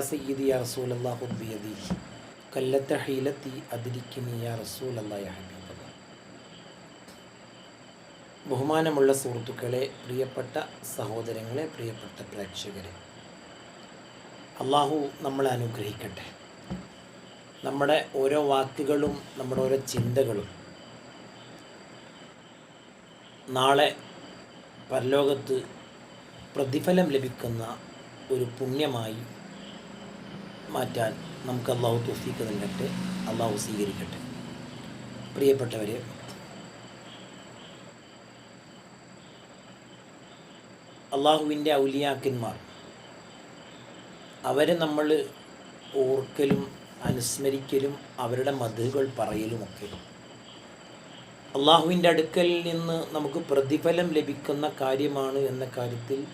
സയ്യിദി യാ യാ ബഹുമാനമുള്ള സുഹൃത്തുക്കളെ പ്രിയപ്പെട്ട സഹോദരങ്ങളെ പ്രിയപ്പെട്ട പ്രേക്ഷകരെ. അള്ളാഹു നമ്മളെ അനുഗ്രഹിക്കട്ടെ. നമ്മുടെ ഓരോ വാക്കുകളും നമ്മുടെ ഓരോ ചിന്തകളും നാളെ പരലോകത്ത് പ്രതിഫലം ലഭിക്കുന്ന ഒരു പുണ്യമായി മാറ്റാൻ നമുക്ക് അള്ളാഹു തുഫീക്ക് നൽകട്ടെ. അള്ളാഹു സ്വീകരിക്കട്ടെ. പ്രിയപ്പെട്ടവരെ അള്ളാഹുവിന്റെ ഔലിയാക്കന്മാർ അവരെ നമ്മൾ ഓർക്കലും അനുസ്മരിക്കലും അവരുടെ മധുകൾ പറയലുമൊക്കെ അള്ളാഹുവിന്റെ അടുക്കൽ നിന്ന് നമുക്ക് പ്രതിഫലം ലഭിക്കുന്ന കാര്യമാണ് എന്ന കാര്യത്തിൽ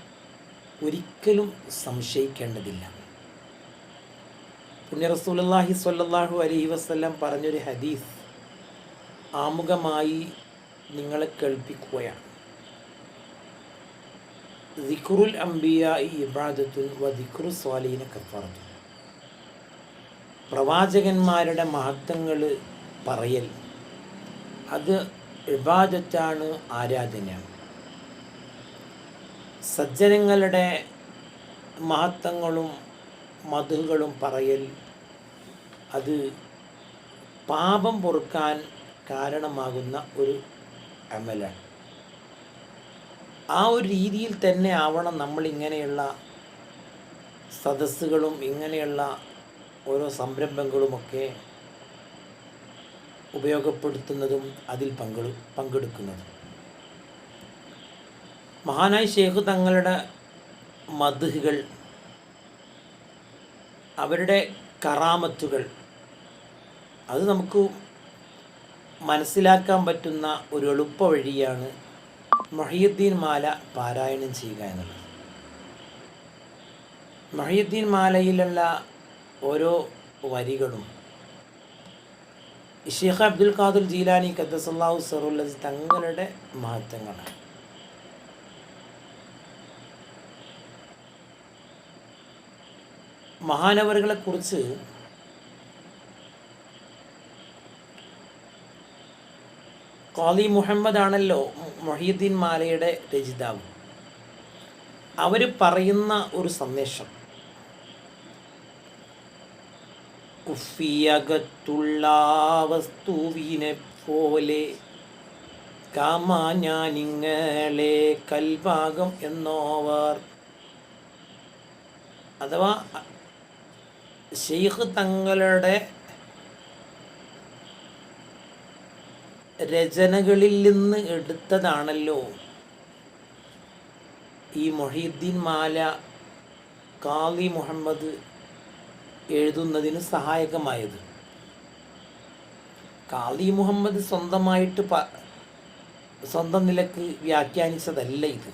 ഒരിക്കലും സംശയിക്കേണ്ടതില്ല. പുണ്യ റസൂലുള്ളാഹി സ്വല്ലല്ലാഹു അലൈഹി വസല്ലം പറഞ്ഞൊരു ഹദീസ് ആമുഖമായി നിങ്ങളെ കേൾപ്പിക്കുകയാണ്. ദിഖുറുൽ അംബിയ ഇബാദത്തുൻ വ ദിഖുറു സ്വാലീന കഫറത്തുൻ. പ്രവാചകന്മാരുടെ മഹത്വങ്ങൾ പറയൽ അത് ഇബാദത്താണ് ആരാധന. സജ്ജനങ്ങളുടെ മഹത്വങ്ങളും മധുകളും പറയൽ അത് പാപം പൊറുക്കാൻ കാരണമാകുന്ന ഒരു അമലാണ്. ആ ഒരു രീതിയിൽ തന്നെ ആവണം നമ്മൾ ഇങ്ങനെയുള്ള സദസ്സുകളും ഇങ്ങനെയുള്ള ഓരോ സംരംഭങ്ങളുമൊക്കെ ഉപയോഗപ്പെടുത്തുന്നതും അതിൽ പങ്കെടു പങ്കെടുക്കുന്നതും. മഹാനായ ഷേഖ് തങ്ങളുടെ മധുകൾ അവരുടെ കറാമത്തുകൾ അത് നമുക്ക് മനസ്സിലാക്കാൻ പറ്റുന്ന ഒരു എളുപ്പ വഴിയാണ് മഹിയുദ്ദീൻ മാല പാരായണം ചെയ്യുക എന്നുള്ളത്. മഹിയുദ്ദീൻ മാലയിലുള്ള ഓരോ വരികളും ഷെയ്ഖ് അബ്ദുൽ ഖാദുൽ ജീലാനി ഖദ്ദസല്ലാഹു സറുല്ലസ് തങ്ങളുടെ മഹത്വങ്ങളാണ്. മഹാനവറുകളെ കുറിച്ച് ഖാദി മുഹമ്മദ് ആണല്ലോ മൊഹീദ്ദീൻ മാലയുടെ രചിതാവ്. അവർ പറയുന്ന ഒരു സന്ദേശം. കുഫിയകത്തുള്ള വസ്തുവിനെ പോലെ കാമാ ഞാനിങ്ങളെ കൽഭാഗം എന്നോവർ. അഥവാ ഷെയ്ഖ് തങ്ങളുടെ രചനകളിൽ നിന്ന് എടുത്തതാണല്ലോ. ഈ മൊഹീദ്ദീൻ മാല കാളി മുഹമ്മദ് എഴുതുന്നതിന് സഹായകമായത്. കാളി മുഹമ്മദ് സ്വന്തമായിട്ട് പ സ്വന്തം നിലയ്ക്ക് വ്യാഖ്യാനിച്ചതല്ല ഇത്.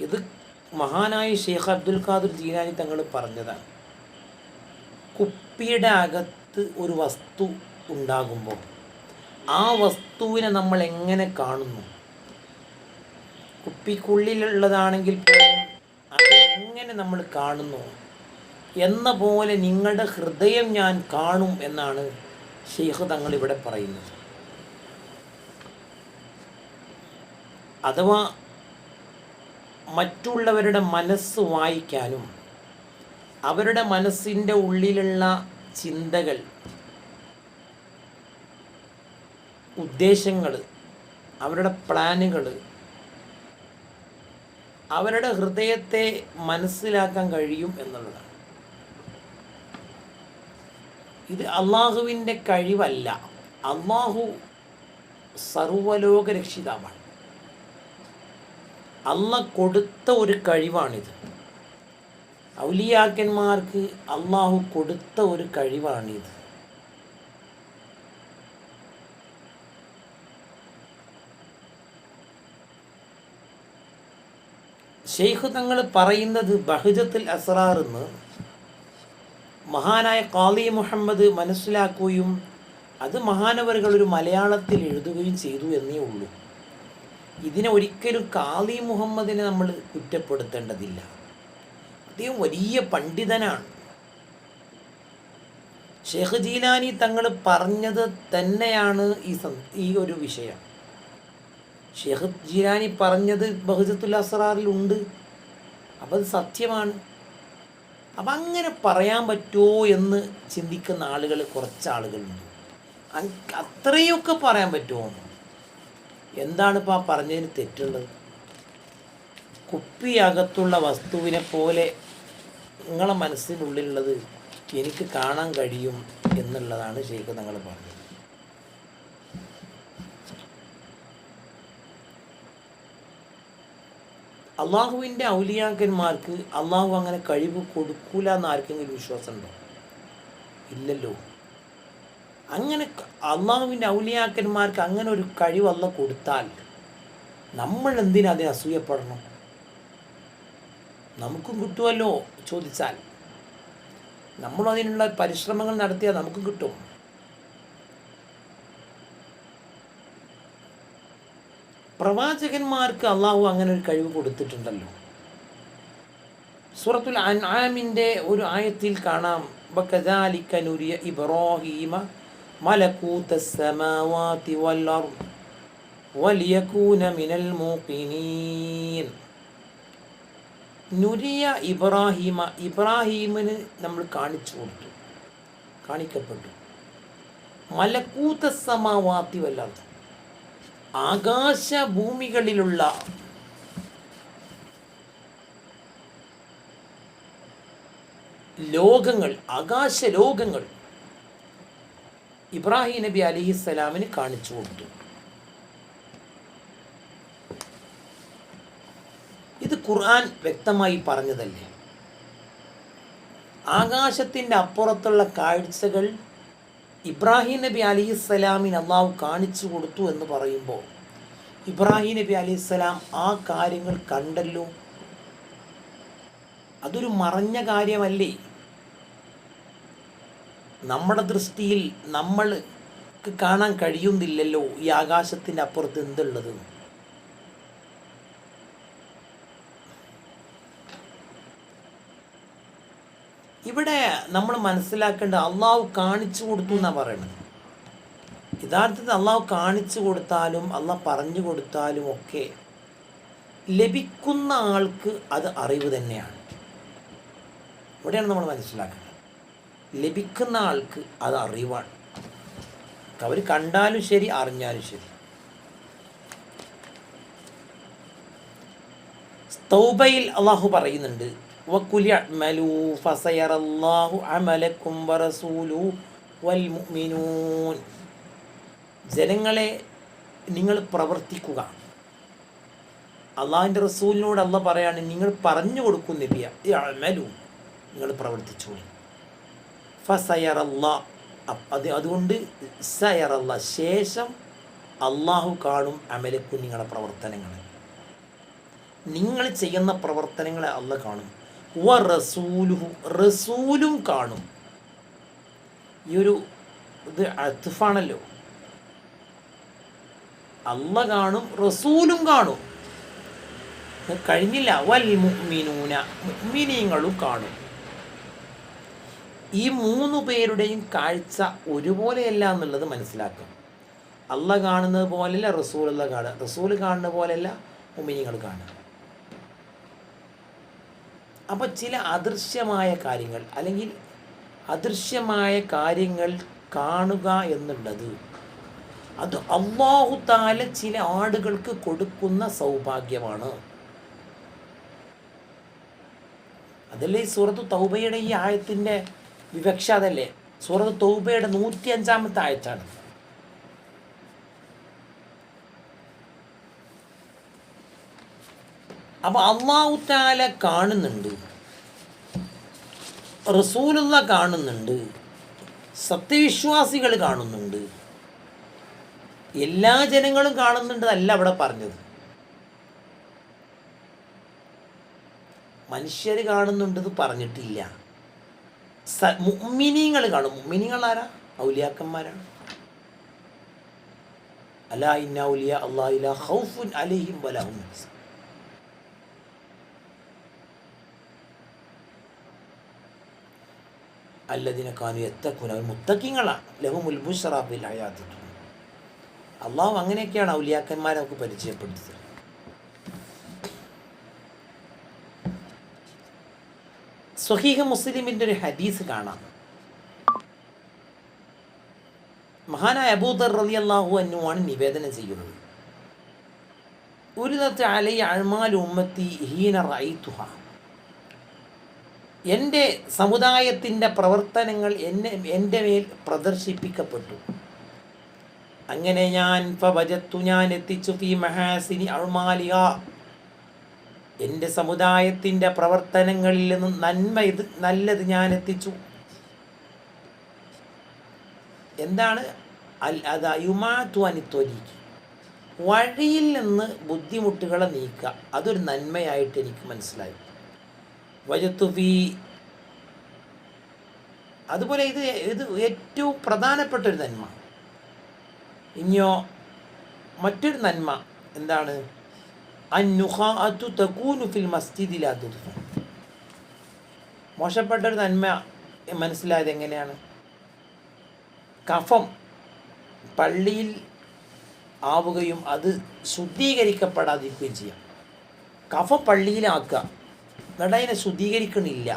ഇത് മഹാനായ ഷെയ്ഖ് അബ്ദുൽ ഖാദുർ ജീനാനി തങ്ങൾ പറഞ്ഞതാണ്. കുപ്പിയുടെ അകത്ത് ഒരു വസ്തു ഉണ്ടാകുമ്പോൾ ആ വസ്തുവിനെ നമ്മൾ എങ്ങനെ കാണുന്നു? കുപ്പിക്കുള്ളിലുള്ളതാണെങ്കിൽ പോലും അത് എങ്ങനെ നമ്മൾ കാണുന്നു? എന്ന പോലെ നിങ്ങളുടെ ഹൃദയം ഞാൻ കാണും എന്നാണ് ഷെയ്ഖ് തങ്ങൾ ഇവിടെ പറയുന്നത്. അഥവാ മറ്റുള്ളവരുടെ മനസ്സ് വായിക്കാനും അവരുടെ മനസ്സിന്റെ ഉള്ളിലുള്ള ചിന്തകൾ ഉദ്ദേശങ്ങൾ അവരുടെ പ്ലാനുകൾ അവരുടെ ഹൃദയത്തെ മനസ്സിലാക്കാൻ കഴിയും എന്നുള്ളതാണ്. ഇത് അള്ളാഹുവിന്റെ കഴിവല്ല. അള്ളാഹു സർവലോക രക്ഷിതാവാണ്. അല്ല കൊടുത്ത ഒരു കഴിവാണിത്. ഔലിയാക്കന്മാർക്ക് അള്ളാഹു കൊടുത്ത ഒരു കഴിവാണിത്. ഷെയ്ഖ് തങ്ങൾ പറയുന്നത് ബഹുജത്തിൽ അസറാറെന്ന് മഹാനായ കാളി മുഹമ്മദ് മനസ്സിലാക്കുകയും അത് മഹാനവരുകൾ ഒരു മലയാളത്തിൽ എഴുതുകയും ചെയ്തു എന്നേ ഉള്ളൂ. ഇതിനെ ഒരിക്കലും കാളി മുഹമ്മദിനെ നമ്മൾ കുറ്റപ്പെടുത്തേണ്ടതില്ല. അദ്ദേഹം വലിയ പണ്ഡിതനാണ്. ഷെയ്ഖ് ജീലാനി തങ്ങൾ പറഞ്ഞത് തന്നെയാണ് ഈ ഈ ഒരു വിഷയം. ഷെയ്ഖ് ജീലാനി പറഞ്ഞത് ബഹുജത്തുൽ അസറാറിലുണ്ട്. അപ്പം അത് സത്യമാണ്. അപ്പം അങ്ങനെ പറയാൻ പറ്റുമോ എന്ന് ചിന്തിക്കുന്ന ആളുകൾ കുറച്ച് ആളുകളുണ്ട് അത്രയൊക്കെ പറയാൻ പറ്റുമോ? എന്താണ് ഇപ്പോൾ ആ പറഞ്ഞതിന് തെറ്റുള്ളത്? കുപ്പിയകത്തുള്ള വസ്തുവിനെ പോലെ നിങ്ങളെ മനസ്സിനുള്ളിലുള്ളത് എനിക്ക് കാണാൻ കഴിയും എന്നുള്ളതാണ് ശരിക്കും നിങ്ങൾ പറഞ്ഞത്. അള്ളാഹുവിന്റെ ഔലിയാക്കന്മാർക്ക് അള്ളാഹു അങ്ങനെ കഴിവ് കൊടുക്കൂല എന്ന് ആർക്കെങ്കിലും വിശ്വാസമുണ്ടോ? ഇല്ലല്ലോ. അങ്ങനെ അള്ളാഹുവിന്റെ ഔലിയാക്കന്മാർക്ക് അങ്ങനെ ഒരു കഴിവല്ല കൊടുത്താൽ നമ്മൾ എന്തിനാ അതിനെ അസൂയപ്പെടണം? നമുക്കും കിട്ടുമല്ലോ ചോദിച്ചാൽ. നമ്മൾ അതിനുള്ള പരിശ്രമങ്ങൾ നടത്തിയാൽ നമുക്കും കിട്ടും. പ്രവാചകന്മാർക്ക് അള്ളാഹു അങ്ങനെ ഒരു കഴിവ് കൊടുത്തിട്ടുണ്ടല്ലോ. സൂറത്തുൽ അൻആമിന്റെ ഒരു ആയത്തിൽ കാണാം. ബക്കദാലിക നുരിയ ഇബ്രാഹീമ മലക്കൂത്ത സമാവാതി വല്ലർദ് വലിയകൂന മിനൽ മൂഖിനീൻ. നുരിയ ഇബ്രാഹിമ ഇബ്രാഹീമിന് നമ്മൾ കാണിച്ചു കൊടുത്തു കാണിക്കപ്പെട്ടു. മലക്കൂത്ത സമാവാത്തി വല്ലാത്ത ആകാശ ഭൂമികളിലുള്ള ലോകങ്ങൾ ആകാശ ലോകങ്ങൾ ഇബ്രാഹിം നബി അലിഹിസ്സലാമിന് കാണിച്ചു കൊടുത്തു. ഇത് ഖുർആൻ വ്യക്തമായി പറഞ്ഞതല്ലേ? ആകാശത്തിന്റെ അപ്പുറത്തുള്ള കാഴ്ചകൾ ഇബ്രാഹിം നബി അലിസ്സലാമിന് അള്ളാഹു കാണിച്ചു കൊടുത്തു എന്ന് പറയുമ്പോൾ ഇബ്രാഹിം നബി അലിസ്സലാം ആ കാര്യങ്ങൾ കണ്ടല്ലോ. അതൊരു മറഞ്ഞ കാര്യമല്ലേ? നമ്മുടെ ദൃഷ്ടിയിൽ നമ്മൾക്ക് കാണാൻ കഴിയുന്നില്ലല്ലോ ഈ ആകാശത്തിന്റെ അപ്പുറത്ത് എന്തുള്ളത്? ഇവിടെ നമ്മൾ മനസ്സിലാക്കേണ്ടത് അള്ളാഹു കാണിച്ചു കൊടുത്തു എന്നാണ് പറയുന്നത്. യഥാർത്ഥത്തിൽ അള്ളാഹു കാണിച്ചു കൊടുത്താലും അള്ളാഹ് പറഞ്ഞു കൊടുത്താലും ഒക്കെ ലഭിക്കുന്ന ആൾക്ക് അത് അറിവ് തന്നെയാണ്. ഇവിടെയാണ് നമ്മൾ മനസ്സിലാക്കേണ്ടത്. ലഭിക്കുന്ന ആൾക്ക് അത് അറിവാണ്. അവർ കണ്ടാലും ശരി അറിഞ്ഞാലും ശരി. തൗബയിൽ അള്ളാഹു പറയുന്നുണ്ട് ജനങ്ങളെ നിങ്ങൾ പ്രവർത്തിക്കുക. അള്ളാഹിന്റെ റസൂലിനോട് അല്ല പറയാണ് നിങ്ങൾ പറഞ്ഞു കൊടുക്കും നബിയ നിങ്ങൾ പ്രവർത്തിച്ചു. ഫസയറല്ലാ അത് അതുകൊണ്ട് സയറല്ല ശേഷം അള്ളാഹു കാണും അമലക്കും നിങ്ങളുടെ പ്രവർത്തനങ്ങൾ നിങ്ങൾ ചെയ്യുന്ന പ്രവർത്തനങ്ങളെ അല്ല കാണും. വ റസൂലുഹു റസൂലും കാണും. ഈ ഒരു ഇത് അത്തുഫാണല്ലോ അല്ല കാണും റസൂലും കാണും. കഴിഞ്ഞില്ല. വൽ മുഅ്മിനൂന മുഅ്മിനീങ്ങളും കാണും. ഈ മൂന്ന് പേരുടെയും കാഴ്ച ഒരുപോലെയല്ല എന്നുള്ളത് മനസ്സിലാക്കും. അല്ല കാണുന്നത് പോലെയല്ല റസൂൽ അല്ല കാണുക റസൂൽ കാണുന്ന പോലെയല്ല മുമിനിങ്ങൾ കാണുക. അപ്പോൾ ചില അദൃശ്യമായ കാര്യങ്ങൾ അല്ലെങ്കിൽ അദൃശ്യമായ കാര്യങ്ങൾ കാണുക എന്നുള്ളത് അത് അള്ളാഹു താല ചില ആടുകൾക്ക് കൊടുക്കുന്ന സൗഭാഗ്യമാണ്. അതല്ലേ ഈ സൂറത്ത് തൗബയുടെ ഈ ആയത്തിന്റെ വിവക്ഷ അതല്ലേ? സൂറത്ത് തൗബയുടെ നൂറ്റി അഞ്ചാമത്തെ ആയത്താണ്. അപ്പോൾ അള്ളാഹു താല കാണുന്നുണ്ട്. റസൂലുള്ള കാണുന്നുണ്ട്. സത്യവിശ്വാസികൾ കാണുന്നുണ്ട്. എല്ലാ ജനങ്ങളും കാണുന്നുണ്ട് അല്ല അവിടെ പറഞ്ഞത്. മനുഷ്യർ കാണുന്നുണ്ടെന്ന് പറഞ്ഞിട്ടില്ല. സ കാണും. മുഅ്മിനീങ്ങൾ ആരാ? ഔലിയാക്കന്മാരാണ്. അലാ ഇന്ന ഔലിയ അല്ലാഹു ലാ ഖൗഫുൻ അലൈഹിം വലാ അല്ലതിനെ കാനു എത്തക്കുന അവർ മുത്തക്കിങ്ങളാണ്. ലഹുമുൽ ബുഷറാബിൽ ഹയാത്തിട്ടു അള്ളാഹു അങ്ങനെയൊക്കെയാണ് ഔലിയാക്കന്മാരെ നമുക്ക് പരിചയപ്പെടുത്തുന്നത്. സ്വഹീഹ മുസ്ലിമിന്റെ ഒരു ഹദീസ് കാണാം. മഹാനായ അബൂദർ റലി അള്ളാഹു അന്നുമാണ് നിവേദനം ചെയ്യുന്നത്. ഒരു തരത്തിൽ അലൈ അഴ്മാൽ ഉമ്മത്തി ഹീന റൈത്തുഹ എന്റെ സമുദായത്തിന്റെ പ്രവർത്തനങ്ങൾ എന്നെ എന്റെ മേൽ പ്രദർശിപ്പിക്കപ്പെട്ടു. അങ്ങനെ ഞാൻ ഫവജത്തു ഞാൻ എത്തിച്ചു ഫി മഹാസിനി അൾമാലിയ എന്റെ സമുദായത്തിന്റെ പ്രവർത്തനങ്ങളിൽ നിന്നും നന്മ ഇത് നല്ലത് ഞാൻ എത്തിച്ചു. എന്താണ്? അൽ അത് യുമാത്തു അനിത്വരിക്ക് വഴിയിൽ നിന്ന് ബുദ്ധിമുട്ടുകളെ നീക്കുക. അതൊരു നന്മയായിട്ട് എനിക്ക് മനസ്സിലായി. വജത്തുഫി അതുപോലെ ഇത് ഇത് ഏറ്റവും പ്രധാനപ്പെട്ട ഒരു നന്മ. ഇനിയോ മറ്റൊരു നന്മ എന്താണ്? അന്നുഹാത്തു തക്കൂനു ഫിൽ മസ്ജിദിലാത്തു മോശപ്പെട്ട ഒരു നന്മ മനസ്സിലായത് എങ്ങനെയാണ്? കഫം പള്ളിയിൽ ആവുകയും അത് ശുദ്ധീകരിക്കപ്പെടാതിരിക്കുകയും ചെയ്യാം. കഫം പള്ളിയിലാക്കുക. അതിനെ ശുദ്ധീകരിക്കണില്ല.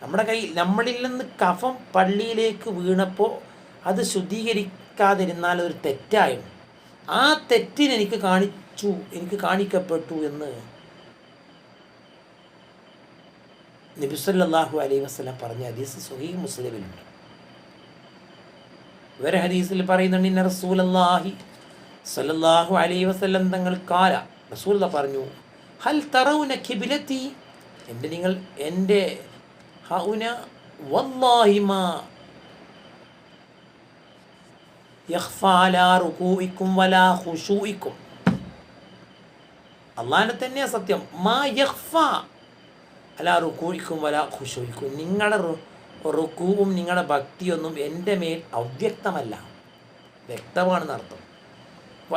നമ്മുടെ കയ്യിൽ നമ്മളിൽ നിന്ന് കഫം പള്ളിയിലേക്ക് വീണപ്പോൾ അത് ശുദ്ധീകരിക്കാതിരുന്നാൽ ഒരു തെറ്റായിരുന്നു ആ തെറ്റിന് എനിക്ക് കാണിച്ചു എനിക്ക് കാണിക്കപ്പെട്ടു എന്ന് നബിസല്ലാഹു അലൈഹി വസ്ലം പറഞ്ഞ ഹദീസ് സുഹീ മുസ്ലിമിലുണ്ട്. വേറെ ഹദീസിൽ പറയുന്നുണ്ട് ഇന്ന റസൂലല്ലാഹി സല്ലാഹു അലൈഹി വസ്ലം തങ്ങൾ കാല റസൂൽ പറഞ്ഞു ഹൽ തറൗന കിബിലത്തി എന്റെ നിങ്ങൾ എന്റെ ഹൗന വല്ലാഹി മാ യഖ്ഫാലാ റുകൂഇക്കും വലാ ഹുഷൂയിക്കും അള്ളാഹിനെ സത്യം മാ യഹ്ഫ അലാ റുക്കൂയിക്കും വലാ ഹുഷൂയിക്കും നിങ്ങളുടെ റുക്കുവും നിങ്ങളുടെ ഭക്തിയൊന്നും എന്റെ മേൽ അവ്യക്തമല്ല. വ്യക്തമാണെന്നർത്ഥം.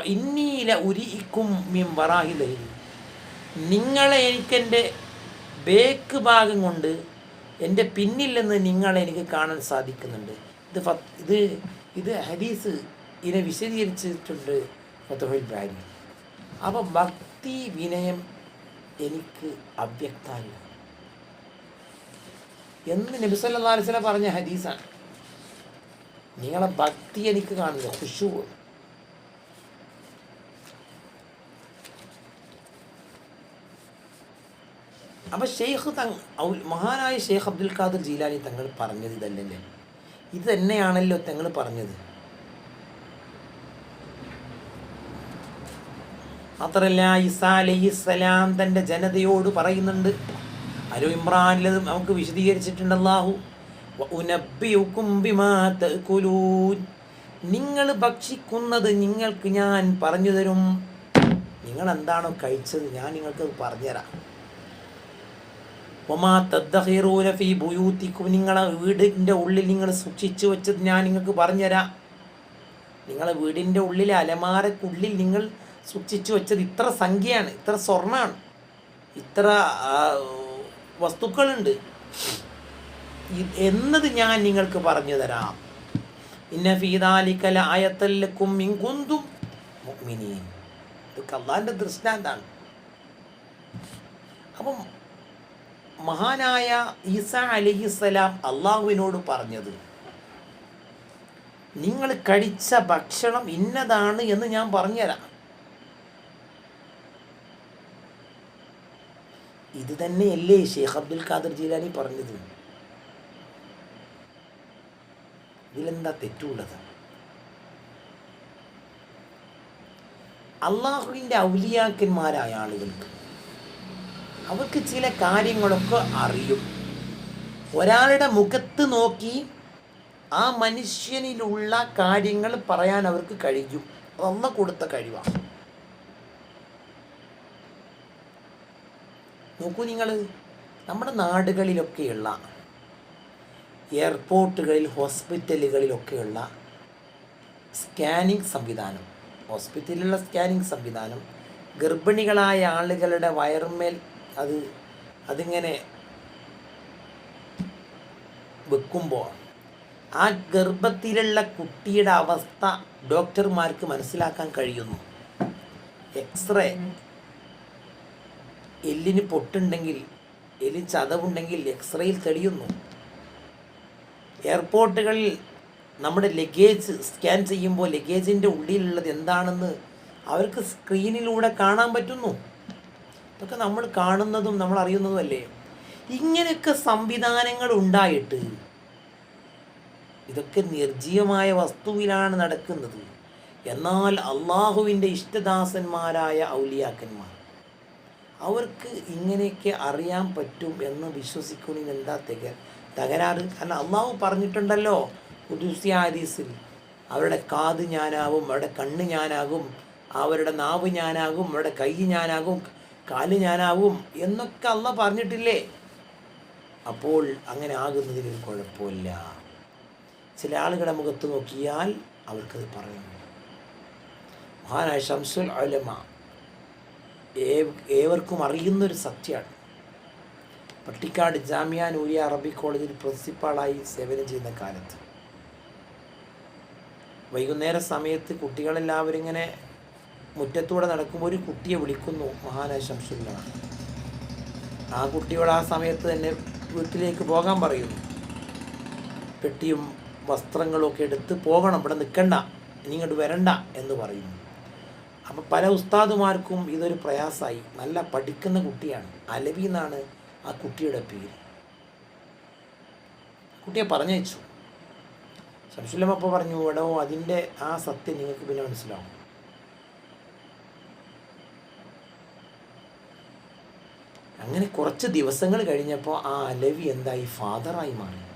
ഇന്നീല ഉരിക്കും മീൻ വറാഹിലയിൽ നിങ്ങളെ എനിക്കെന്റെ ബേക്ക് ഭാഗം കൊണ്ട് എന്റെ പിന്നിൽ നിങ്ങളെ എനിക്ക് കാണാൻ സാധിക്കുന്നുണ്ട്. ഇത് ഇത് ഇത് ഹദീസ് ഇതിനെ വിശദീകരിച്ചിട്ടുണ്ട് ഫത്തുഹുൽ ബാരി. അപ്പോൾ ഭക്തി വിനയം എനിക്ക് അവ്യക്തമല്ല. എന്ന് നബിസല്ലാ അലിസ്ല പറഞ്ഞ ഹദീസാണ്. നിങ്ങളെ ഭക്തി എനിക്ക് കാണുന്നില്ല ഖുഷു അപ്പൊ ഷെയ്ഖ് തങ് മഹാനായ ഷെയ്ഖ് അബ്ദുൽ ഖാദർ ജീലാനി തങ്ങൾ പറഞ്ഞത് ഇതല്ലല്ലേ? ഇത് തന്നെയാണല്ലോ തങ്ങൾ പറഞ്ഞത്. മാത്രല്ല ഇസാ അലൈഹിസ്സലാം തന്റെ ജനതയോട് പറയുന്നുണ്ട്. അരു ഇമ്രാനിലത് നമുക്ക് വിശദീകരിച്ചിട്ടുണ്ട് അല്ലാഹു. വ ബിമാ തഅകുലൂൻ. നിങ്ങൾ ഭക്ഷിക്കുന്നത് നിങ്ങൾക്ക് ഞാൻ പറഞ്ഞു തരും. നിങ്ങൾ എന്താണോ കഴിച്ചത് ഞാൻ നിങ്ങൾക്ക് പറഞ്ഞുതരാം. ഒമാ തദ്ദഹീറൂന ഫീ ബുയൂത്തിക്കും നിങ്ങളെ വീടിന്റെ ഉള്ളിൽ നിങ്ങൾ സൂക്ഷിച്ചു വെച്ചത് ഞാൻ നിങ്ങൾക്ക് പറഞ്ഞുതരാം. നിങ്ങളെ വീടിന്റെ ഉള്ളിലെ അലമാരക്കുള്ളിൽ നിങ്ങൾ സൂക്ഷിച്ചു വെച്ചത് ഇത്ര സംഖ്യയാണ് ഇത്ര സ്വർണമാണ് ഇത്ര വസ്തുക്കളുണ്ട്. എന്നത് ഞാൻ നിങ്ങൾക്ക് പറഞ്ഞു തരാം. ഇന്ന ഫീദാലിക്കല ആയത്തല്ലക്കും മിങ്കുന്തും മുഅ്മിനീൻ. ഇത് അള്ളാഹിന്റെ ദൃഷ്ടാന്താണ് അപ്പം മഹാനായ ഈസ അലിഹിസ്സലാം അള്ളാഹുവിനോട് പറഞ്ഞത് നിങ്ങൾ കഴിച്ച ഭക്ഷണം ഇന്നതാണ് എന്ന് ഞാൻ പറഞ്ഞുതരാം. ഇത് തന്നെയല്ലേ ഷെയ്ഖ് അബ്ദുൽ ഖാദർ ജീലാനി പറഞ്ഞത്. ഇതിലെന്താ തെറ്റുള്ളത്? അള്ളാഹുവിന്റെ ഔലിയാക്കന്മാരായ ആളുകൾക്ക് അവർക്ക് ചില കാര്യങ്ങളൊക്കെ അറിയും. ഒരാളുടെ മുഖത്ത് നോക്കി ആ മനുഷ്യനിലുള്ള കാര്യങ്ങൾ പറയാൻ അവർക്ക് കഴിയും. അതൊന്ന കൊടുത്ത കഴിവാണ്. നോക്കൂ നിങ്ങൾ നമ്മുടെ നാടുകളിലൊക്കെയുള്ള എയർപോർട്ടുകളിൽ ഹോസ്പിറ്റലുകളിലൊക്കെയുള്ള സ്കാനിങ് സംവിധാനം ഹോസ്പിറ്റലിലുള്ള സ്കാനിങ് സംവിധാനം ഗർഭിണികളായ ആളുകളുടെ വയറുമേൽ അത് അതിങ്ങനെ വെക്കുമ്പോൾ ആ ഗർഭത്തിലുള്ള കുട്ടിയുടെ അവസ്ഥ ഡോക്ടർമാർക്ക് മനസ്സിലാക്കാൻ കഴിയുന്നു. എക്സ്റേ എല്ലിന് പൊട്ടുണ്ടെങ്കിൽ എല്ലിന് ചതവുണ്ടെങ്കിൽ എക്സ്റേയിൽ തെളിയുന്നു. എയർപോർട്ടുകളിൽ നമ്മുടെ ലഗേജ് സ്കാൻ ചെയ്യുമ്പോൾ ലഗേജിന്റെ ഉള്ളിലുള്ളത് എന്താണെന്ന് അവർക്ക് സ്ക്രീനിലൂടെ കാണാൻ പറ്റുന്നു. ഇതൊക്കെ നമ്മൾ കാണുന്നതും നമ്മൾ അറിയുന്നതും അല്ലേ ഇങ്ങനെയൊക്കെ സംവിധാനങ്ങൾ ഉണ്ടായിട്ട് ഇതൊക്കെ നിർജീവമായ വസ്തുവിലാണ് നടക്കുന്നത്. എന്നാൽ അള്ളാഹുവിന്റെ ഇഷ്ടദാസന്മാരായ ഔലിയാക്കന്മാർ അവർക്ക് ഇങ്ങനെയൊക്കെ അറിയാൻ പറ്റും എന്ന് വിശ്വസിക്കുന്നതിന് എന്താ തെക തകരാറ്? കാരണം അള്ളാഹു പറഞ്ഞിട്ടുണ്ടല്ലോ ഉദുസിയ ഹദീസിൽ അവരുടെ കാത് ഞാനാവും അവരുടെ കണ്ണ് ഞാനാകും അവരുടെ നാവ് ഞാനാകും അവരുടെ കൈ ഞാനാകും കാൽ ഞാനാവും എന്നൊക്കെ അല്ല പറഞ്ഞിട്ടില്ലേ? അപ്പോൾ അങ്ങനെ ആകുന്നതിനൊരു കുഴപ്പമില്ല. ചില ആളുകളുടെ മുഖത്ത് നോക്കിയാൽ അവർക്കത് പറയുന്നു മഹാനായ ഷംസുൽ അലമ ഏവർക്കും അറിയുന്നൊരു സത്യമാണ്. പട്ടിക്കാട് ജാമ്യ നൂരിയ അറബി കോളേജിൽ പ്രിൻസിപ്പാളായി സേവനം ചെയ്യുന്ന കാലത്ത്. വൈകുന്നേര സമയത്ത് കുട്ടികളെല്ലാവരും ഇങ്ങനെ മുറ്റത്തൂടെ നടക്കുമ്പോൾ ഒരു കുട്ടിയെ വിളിക്കുന്നു മഹാനായ ഷംസുല്ല ആ കുട്ടിയോട് ആ സമയത്ത് തന്നെ വീട്ടിലേക്ക് പോകാൻ പറയുന്നു. പെട്ടിയും വസ്ത്രങ്ങളും ഒക്കെ എടുത്ത് പോകണം ഇവിടെ നിൽക്കണ്ട ഇനി ഇങ്ങോട്ട് വരണ്ട എന്ന് പറയുന്നു. അപ്പം പല ഉസ്താദുമാർക്കും ഇതൊരു പ്രയാസമായി. നല്ല പഠിക്കുന്ന കുട്ടിയാണ്. അലവി എന്നാണ് ആ കുട്ടിയുടെ പേര്. കുട്ടിയെ പറഞ്ഞയച്ചു. അപ്പോൾ പറഞ്ഞു എടോ അതിന്റെ ആ സത്യം നിങ്ങൾക്ക് പിന്നെ മനസ്സിലാവും. അങ്ങനെ കുറച്ച് ദിവസങ്ങൾ കഴിഞ്ഞപ്പോൾ ആ അലവി എന്തായി? ഫാദറായി മാറി.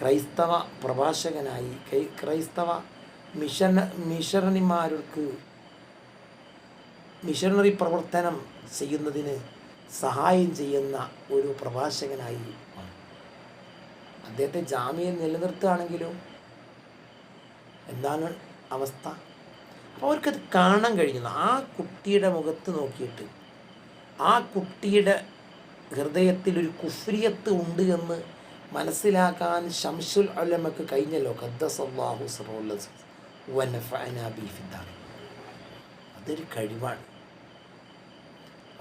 ക്രൈസ്തവ പ്രഭാഷകനായി. ക്രൈ- ക്രൈസ്തവ മിഷൻ മിഷണറിമാർക്ക് മിഷണറി പ്രവർത്തനം ചെയ്യുന്നതിന് സഹായം ചെയ്യുന്ന ഒരു പ്രഭാഷകനായി അദ്ദേഹത്തെ ജാമ്യം നിലനിർത്തുകയാണെങ്കിലും എന്താണ് അവസ്ഥ? അവർക്കത് കാണാൻ കഴിയുന്നു ആ കുട്ടിയുടെ മുഖത്ത് നോക്കിയിട്ട് ആ കുട്ടിയുടെ ഹൃദയത്തിൽ ഒരു കുഫ്രിയത്ത് ഉണ്ട് എന്ന് മനസ്സിലാക്കാൻ ഷംസുൽ അലമക്ക് കഴിഞ്ഞല്ലോ. അതൊരു കഴിവാണ്.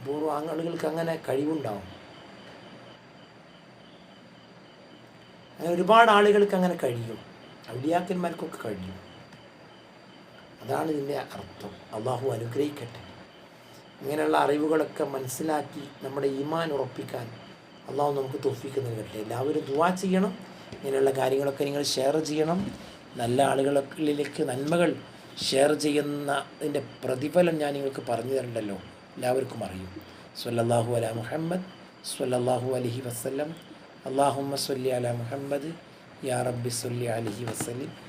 അപൂർവ ആളുകൾക്ക് അങ്ങനെ കഴിവുണ്ടാവും. അങ്ങനെ ഒരുപാട് ആളുകൾക്ക് അങ്ങനെ കഴിയും. ഔലിയാക്കന്മാർക്കൊക്കെ കഴിയും. അതാണ് ഇതിന്റെ അർത്ഥം. അള്ളാഹു അനുഗ്രഹിക്കട്ടെ. ഇങ്ങനെയുള്ള അറിവുകളൊക്കെ മനസ്സിലാക്കി നമ്മുടെ ഈമാൻ ഉറപ്പിക്കാൻ അള്ളാഹു നമുക്ക് തോഫിക്ക് നൽകട്ടെ. എല്ലാവരും ദുവാ ചെയ്യണം. ഇങ്ങനെയുള്ള കാര്യങ്ങളൊക്കെ നിങ്ങൾ ഷെയർ ചെയ്യണം. നല്ല ആളുകളിലേക്ക് നന്മകൾ ഷെയർ ചെയ്യുന്നതിന്റെ പ്രതിഫലം ഞാൻ നിങ്ങൾക്ക് പറഞ്ഞു തരണ്ടല്ലോ. എല്ലാവർക്കും അറിയും. സല്ലല്ലാഹു അല മുഹമ്മദ് സല്ലല്ലാഹു അലഹി വസ്ലം അള്ളാഹുമ്മ സ്വല്ലി അല മുഹമ്മദ്. യാ റബ്ബി സ്വല്ലി അലഹി വസ്ലം